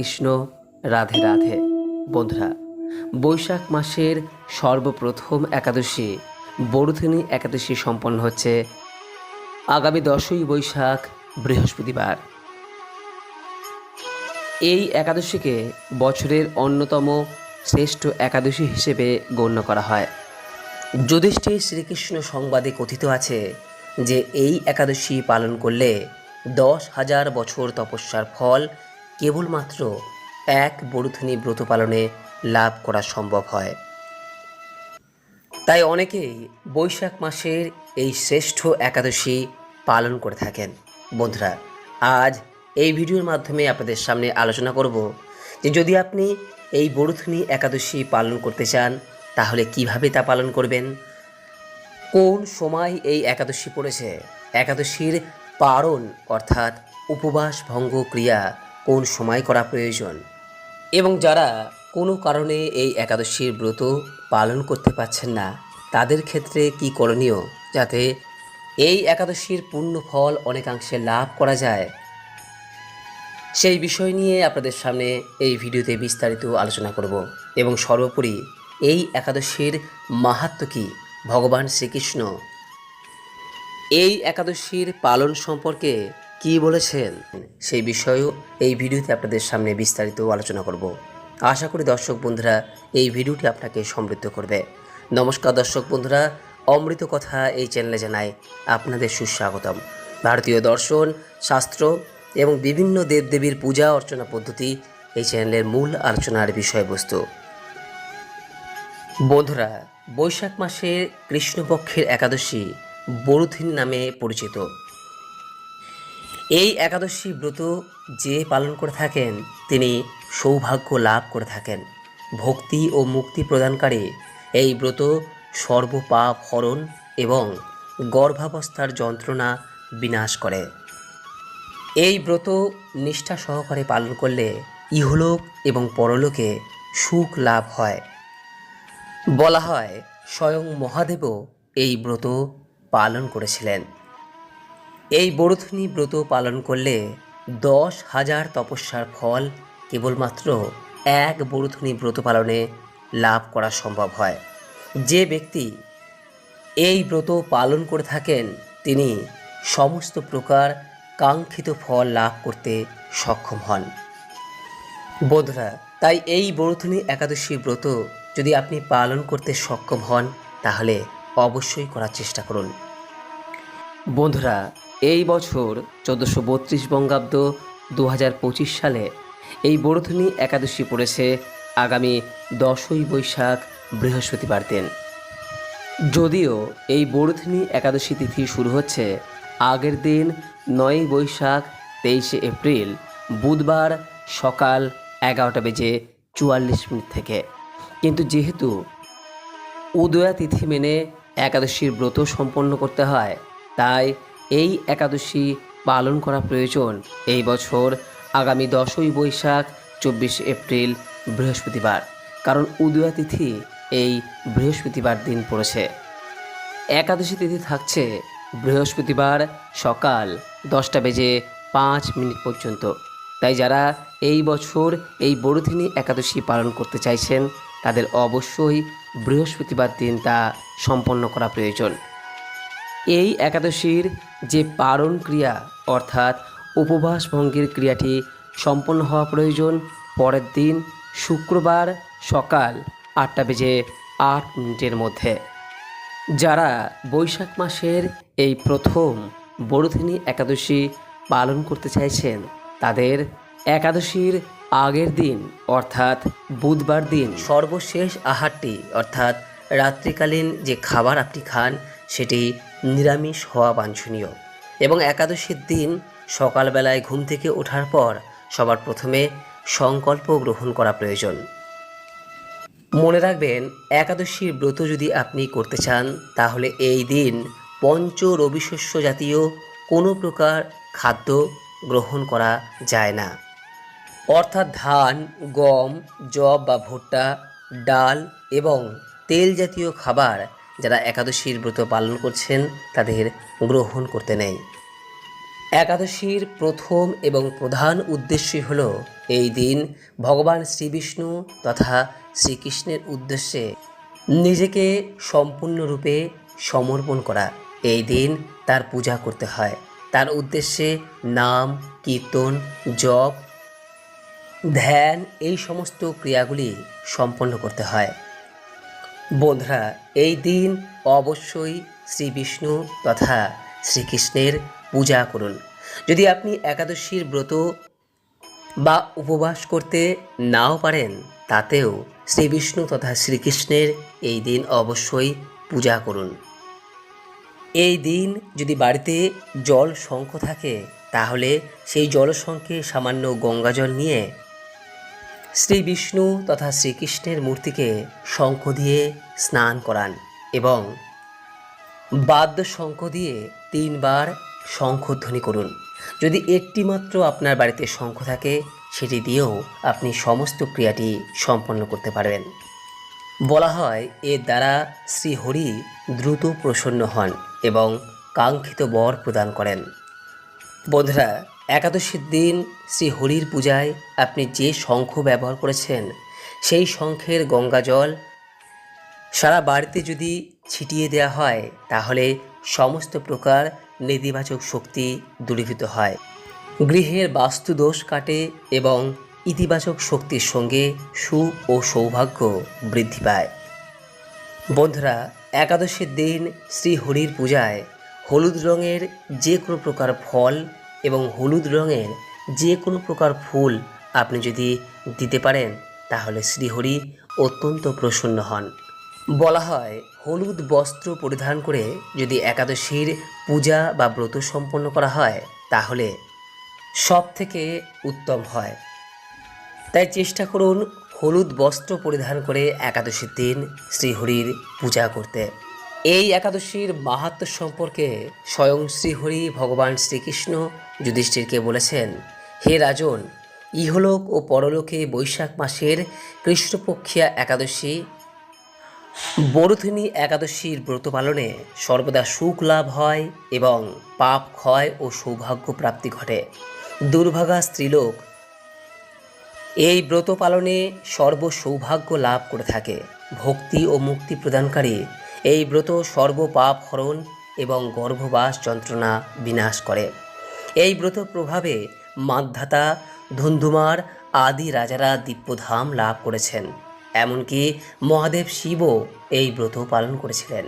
কৃষ্ণ, রাধে রাধে। বন্ধুরা, বৈশাখ মাসের সর্বপ্রথম একাদশী বড়ুথিনী একাদশী সম্পন্ন হচ্ছে আগামী দশই বৈশাখ, বৃহস্পতিবার। এই একাদশীকে বছরের অন্যতম শ্রেষ্ঠ একাদশী হিসেবে গণ্য করা হয়। যুধিষ্ঠির শ্রীকৃষ্ণ সংবাদে কথিত আছে যে, এই একাদশী পালন করলে দশ হাজার বছর তপস্যার ফল কেবলমাত্র এক বরুথনী ব্রত পালনে লাভ করা সম্ভব হয়। তাই অনেকেই বৈশাখ মাসের এই শ্রেষ্ঠ একাদশী পালন করে থাকেন। বন্ধুরা, আজ এই ভিডিওর মাধ্যমে আপনাদের সামনে আলোচনা করব যে যদি আপনি এই বরুথনী একাদশী পালন করতে চান, তাহলে কীভাবে তা পালন করবেন? কোন সময় এই একাদশী পড়েছে? একাদশীর পারণ অর্থাৎ উপবাস ভঙ্গ ক্রিয়া কোন সময় করা প্রয়োজন এবং যারা কোনো কারণে এই একাদশীর ব্রত পালন করতে পারছেন না, তাদের ক্ষেত্রে কি করণীয় যাতে এই একাদশীর পূর্ণ ফল অনেকাংশে লাভ করা যায়? সেই বিষয় নিয়ে আপনাদের সামনে এই ভিডিওতে বিস্তারিত আলোচনা করব এবং সর্বোপরি এই একাদশীর মাহাত্ম কী? ভগবান শ্রীকৃষ্ণ এই একাদশীর পালন সম্পর্কে কি বলেছেন? সেই বিষয়েও এই ভিডিওতে আপনাদের সামনে বিস্তারিত আলোচনা করব। আশা করি দর্শক বন্ধুরা এই ভিডিওটি আপনাকে সমৃদ্ধ করবে। নমস্কার দর্শক বন্ধুরা, অমৃত কথা এই চ্যানেলে জানায় আপনাদের সুস্বাগতম। ভারতীয় দর্শন, শাস্ত্র এবং বিভিন্ন দেবদেবীর পূজা অর্চনা পদ্ধতি এই চ্যানেলের মূল আলোচনার বিষয়বস্তু। বন্ধুরা, বৈশাখ মাসে কৃষ্ণপক্ষের একাদশী বরুথিন নামে পরিচিত। এই একাদশী ব্রত যে পালন করে থাকেন, তিনি সৌভাগ্য লাভ করে থাকেন। ভক্তি ও মুক্তি প্রদানকারী এই ব্রত সর্বপাপ হরণ এবং গর্ভাবস্থার যন্ত্রণা বিনাশ করে। এই ব্রত নিষ্ঠা সহকারে পালন করলে ইহলোক এবং পরলোকে সুখ লাভ হয়। বলা হয়, স্বয়ং মহাদেবও এই ব্রত পালন করেছিলেন। এই বরুথনী ব্রত পালন করলে দশ হাজার তপস্যার ফল কেবলমাত্র এক বরুথনী ব্রত পালনে লাভ করা সম্ভব হয়। যে ব্যক্তি এই ব্রত পালন করে থাকেন, তিনি সমস্ত প্রকার কাঙ্ক্ষিত ফল লাভ করতে সক্ষম হন। বন্ধুরা, তাই এই বরুথনী একাদশী ব্রত যদি আপনি পালন করতে সক্ষম হন, তাহলে অবশ্যই করার চেষ্টা করুন। বন্ধুরা এই বছর চোদ্দোশো বত্রিশ বঙ্গাব্দ দু হাজার পঁচিশ সালে এই বরুথনী একাদশী পড়েছে আগামী দশই বৈশাখ বৃহস্পতিবার দিন। যদিও এই বরুথনী একাদশী তিথি শুরু হচ্ছে আগের দিন নয়ই বৈশাখ তেইশে এপ্রিল বুধবার সকাল এগারোটা বেজে চুয়াল্লিশ মিনিট থেকে। কিন্তু যেহেতু উদয়া তিথি মেনে একাদশীর ব্রত সম্পন্ন করতে হয়, তাই এই একাদশী পালন করা প্রয়োজন। এই বছর আগামী দশই বৈশাখ, চব্বিশে এপ্রিল, বৃহস্পতিবার। কারণ উদয়া তিথি এই বৃহস্পতিবার দিন পড়েছে। একাদশী তিথি থাকছে বৃহস্পতিবার সকাল দশটা বেজে পাঁচ মিনিট পর্যন্ত। তাই যারা এই বছর এই বড়দিনী একাদশী পালন করতে চাইছেন, তাদের অবশ্যই বৃহস্পতিবার দিন তা সম্পন্ন করা প্রয়োজন। এই একাদশীর যে পারণ ক্রিয়া, অর্থাৎ উপবাস ভঙ্গের ক্রিয়াটি সম্পন্ন হওয়া প্রয়োজন পরের দিন শুক্রবার সকাল আটটা বেজে আট মিনিটের মধ্যে। যারা বৈশাখ মাসের এই প্রথম বড়দিনী একাদশী পালন করতে চাইছেন, তাদের একাদশীর আগের দিন, অর্থাৎ বুধবার দিন সর্বশেষ আহারটি, অর্থাৎ রাত্রিকালীন যে খাবার আপনি খান, সেটি নিরামিষ হওয়া বাঞ্ছনীয় এবং একাদশীর দিন সকালবেলায় ঘুম থেকে ওঠার পর সবার প্রথমে সংকল্প গ্রহণ করা প্রয়োজন। মনে রাখবেন, একাদশীর ব্রত যদি আপনি করতে চান, তাহলে এই দিন পঞ্চ রবিশস্য জাতীয় কোনো প্রকার খাদ্য গ্রহণ করা যায় না। অর্থাৎ ধান, গম জব বা ভুট্টা, ডাল এবং তেল জাতীয় খাবার যারা একাদশীর ব্রত পালন করছেন, তাদের গ্রহণ করতে নেই। একাদশীর প্রথম এবং প্রধান উদ্দেশ্যই হল এই দিন ভগবান শ্রীবিষ্ণু তথা শ্রীকৃষ্ণের উদ্দেশ্যে নিজেকে সম্পূর্ণরূপে সমর্পণ করা। এই দিন তার পূজা করতে হয়। তার উদ্দেশ্যে নাম, কীর্তন, জপ, ধ্যান এই সমস্ত ক্রিয়াগুলি সম্পন্ন করতে হয়। বন্ধুরা এই দিন অবশ্যই শ্রী বিষ্ণু তথা শ্রীকৃষ্ণের পূজা করুন। যদি আপনি একাদশীর ব্রত বা উপবাস করতে নাও পারেন, তাতেও শ্রী বিষ্ণু তথা শ্রীকৃষ্ণের এই দিন অবশ্যই পূজা করুন। এই দিন যদি বাড়িতে জল শঙ্খ থাকে, তাহলে সেই জলশঙ্খে সামান্য গঙ্গাজল নিয়ে শ্রী বিষ্ণু তথা শ্রীকৃষ্ণের মূর্তিকে শঙ্খ দিয়ে স্নান করান এবং বাদ্য শঙ্খ দিয়ে তিনবার শঙ্খধ্বনি করুন। যদি একটি মাত্র আপনার বাড়িতে শঙ্খ থাকে, সেটি দিয়েও আপনি সমস্ত ক্রিয়াটি সম্পন্ন করতে পারবেন। বলা হয়, এর দ্বারা শ্রীহরি দ্রুত প্রসন্ন হন এবং কাঙ্ক্ষিত বর প্রদান করেন। বন্ধুরা একাদশীর দিন শ্রী হরির পূজায় আপনি যে শঙ্খ ব্যবহার করেছেন, সেই শঙ্খের গঙ্গা জল সারা বাড়িতে যদি ছিটিয়ে দেওয়া হয়, তাহলে সমস্ত প্রকার নেতিবাচক শক্তি দূরীভূত হয়। গৃহের বাস্তু দোষ কাটে এবং ইতিবাচক শক্তির সঙ্গে সু ও সৌভাগ্য বৃদ্ধি পায়। বন্ধুরা, একাদশীর দিন শ্রী হরির পূজায় হলুদ রঙের যে কোনো প্রকার ফল এবং হলুদ রঙের যে কোনো প্রকার ফুল আপনি যদি দিতে পারেন, তাহলে শ্রীহরি অত্যন্ত প্রসন্ন হন। বলা হয়, হলুদ বস্ত্র পরিধান করে যদি একাদশীর পূজা বা ব্রত সম্পন্ন করা হয়, তাহলে সব থেকে উত্তম হয়। তাই চেষ্টা করুন হলুদ বস্ত্র পরিধান করে একাদশীর দিন শ্রীহরির পূজা করতে। এই একাদশীর মাহাত্ম সম্পর্কে স্বয়ং শ্রীহরি ভগবান শ্রীকৃষ্ণ যুধিষ্ঠিরকে বলেছেন, হে রাজন, ইহলোক ও পরলোকে বৈশাখ মাসের কৃষ্ণপক্ষিয়া একাদশী বরুথিনী একাদশীর ব্রত পালনে সর্বদা সুখ লাভ হয় এবং পাপ ক্ষয় ও সৌভাগ্য প্রাপ্তি ঘটে। দুর্ভাগা স্ত্রীলোক, এই ব্রত পালনে সর্বসৌভাগ্য লাভ করে থাকে। ভক্তি ও মুক্তি প্রদানকারী এই ব্রত সর্ব পাপ হরণ এবং গর্ভবাস যন্ত্রণা বিনাশ করে। এই ব্রত প্রভাবে মাদ্ধাতা, ধুন্ধুমার আদি রাজারা দিব্যধাম লাভ করেছেন। এমনকি মহাদেব শিবও এই ব্রত পালন করেছিলেন।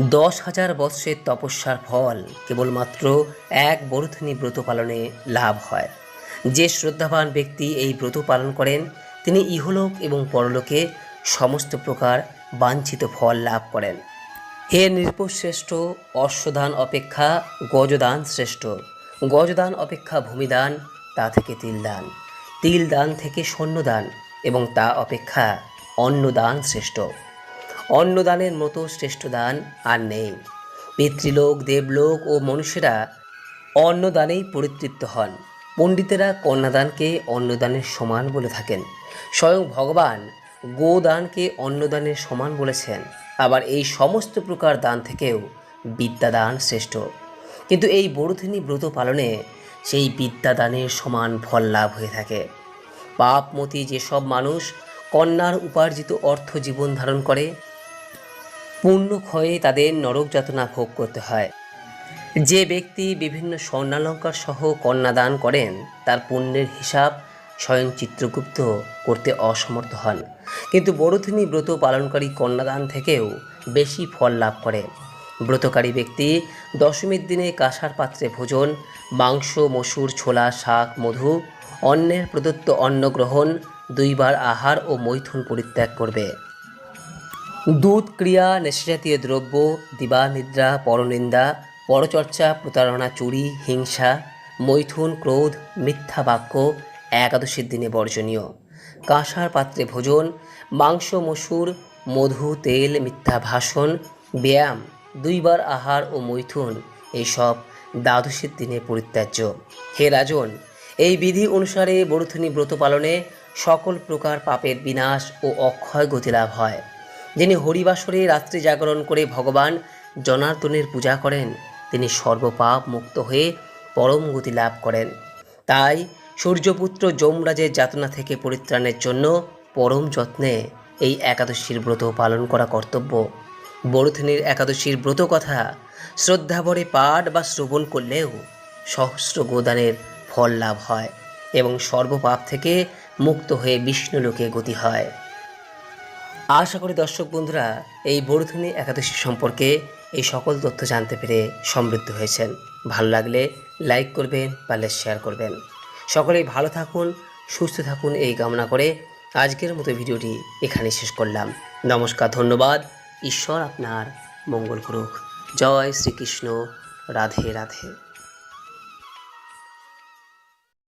দশ হাজার বৎসরের তপস্যার ফল কেবলমাত্র এক বরুথনী ব্রত পালনে লাভ হয়। যে শ্রদ্ধাবান ব্যক্তি এই ব্রত পালন করেন, তিনি ইহলোক এবং পরলোকে সমস্ত প্রকার বাঞ্ছিত ফল লাভ করেন। হে নৃপশ্রেষ্ঠ অশ্বদান অপেক্ষা, গজদান শ্রেষ্ঠ। গজদান অপেক্ষা ভূমিদান, তা থেকে তিলদান তিলদান থেকে সৈন্যদান এবং তা অপেক্ষা অন্নদান শ্রেষ্ঠ। অন্নদানের মতো শ্রেষ্ঠ দান আর নেই। পিতৃলোক, দেবলোক ও মনুষ্যরা অন্নদানেই পরিতৃপ্ত হন। পণ্ডিতেরা কন্যাদানকে অন্নদানের সমান বলে থাকেন। স্বয়ং ভগবান গোদানকে অন্নদানের সমান বলেছেন। আবার এই সমস্ত প্রকার দান থেকেও বিদ্যাদান শ্রেষ্ঠ। কিন্তু এই বড়দিনী ব্রত পালনে সেই বিদ্যাদানের সমান ফল লাভ হয়ে থাকে। পাপমতি যেসব মানুষ কন্যার উপার্জিত অর্থ জীবন ধারণ করে, পূর্ণ ক্ষয়ে তাদের নরক যাতনা ভোগ করতে হয়। যে ব্যক্তি বিভিন্ন স্বর্ণালঙ্কার সহ কন্যাদান করেন, তার পুণ্যের হিসাব স্বয়ং চিত্রগুপ্ত করতে অসমর্থ হন। কিন্তু বড়দিনী ব্রত পালনকারী কন্যাদান থেকেও বেশি ফল লাভ করে। ব্রতকারী ব্যক্তি দশমীর দিনে কাঁসার পাত্রে ভোজন, মাংস, মসুর, ছোলা, শাক, মধু অন্যের প্রদত্ত অন্ন গ্রহণ, দুইবার আহার ও মৈথুন পরিত্যাগ করবে। দুধ, ক্রিয়া, নেশাজাতীয় দ্রব্য, দিবানিদ্রা, পরনিন্দা, পরচর্চা, প্রতারণা, চুরি, হিংসা, মৈথুন, ক্রোধ, মিথ্যা বাক্য একাদশীর দিনে বর্জনীয়। কাঁসার পাত্রে ভোজন, মাংস, মসুর, মধু, তেল, মিথ্যা ভাষণ, ব্যায়াম, দুইবার আহার ও মৈথুন এইসব দ্বাদশীর দিনে পরিত্যাজ্য। হে রাজন, এই বিধি অনুসারে বরুথনী ব্রত পালনে সকল প্রকার পাপের বিনাশ ও অক্ষয় গতি লাভ হয়। যিনি হরিবাসরে রাত্রি জাগরণ করে ভগবান জনার্দনের পূজা করেন, তিনি সর্বপাপ মুক্ত হয়ে পরম গতি লাভ করেন। তাই সূর্যপুত্র যমরাজের যাতনা থেকে পরিত্রাণের জন্য পরম যত্নে এই একাদশীর ব্রত পালন করা কর্তব্য। বরুথিনীর একাদশীর ব্রত কথা শ্রদ্ধাভরে পাঠ বা শ্রবণ করলেও সহস্র গোদানের ফল লাভ হয় এবং সর্বপাপ থেকে মুক্ত হয়ে বিষ্ণুলোকে গতি হয়। আশা করি দর্শক বন্ধুরা, এই বরুথনী একাদশী সম্পর্কে এই সকল তথ্য জানতে পেরে সমৃদ্ধ হয়েছেন। ভালো লাগলে লাইক করবেন, পারলে শেয়ার করবেন। সকলেই ভালো থাকুন, সুস্থ থাকুন এই কামনা করে আজকের মতো ভিডিওটি এখানে শেষ করলাম। নমস্কার, ধন্যবাদ। ঈশ্বর আপনার মঙ্গল করুক। জয় শ্রীকৃষ্ণ। রাধে রাধে।